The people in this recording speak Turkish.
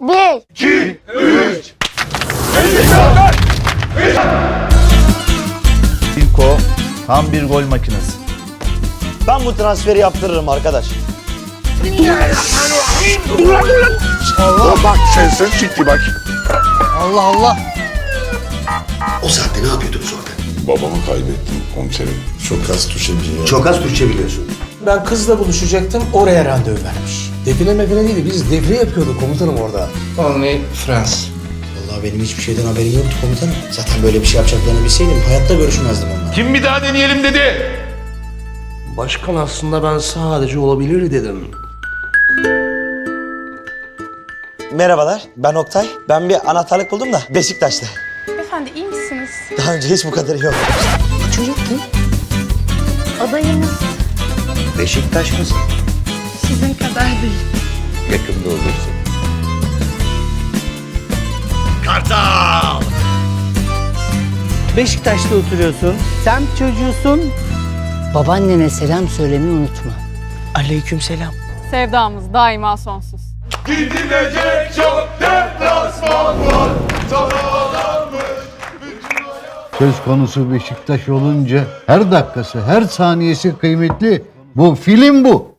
Bir. Bilko tam bir gol makinesi. Ben bu transferi yaptırırım arkadaş. Bak sensin çıktı bak. Allah Allah. O saatte ne yapıyordunuz orada? Babamı kaybettim komiserim. Çok az düşebiliyor. Çok az Türkçe biliyorsun. Ben kızla buluşacaktım, oraya randevu vermiş. Defile mefile değildi, biz defile yapıyorduk komutanım orada. Only France. Vallahi benim hiçbir şeyden haberim yoktu komutanım. Zaten böyle bir şey yapacaklarını bilseydim hayatta görüşmezdim onlarla. Kim bir daha deneyelim dedi. Başkan aslında ben sadece olabilir dedim. Merhabalar, ben Oktay. Ben bir anahtarlık buldum da Beşiktaş'ta. Beyefendi iyi misiniz? Daha önce hiç bu kadar iyi olmamış. Adayımız. Beşiktaş mısın? Sizin kadar değil. Yakında olursun. Beşiktaş'ta oturuyorsun, semt çocuğusun. Babaannene selam söylemeyi unutma. Aleyküm selam. Sevdamız daima sonsuz. Gidilecek çok deplasman var. Söz konusu Beşiktaş olunca her dakikası, her saniyesi kıymetli. Bu film bu.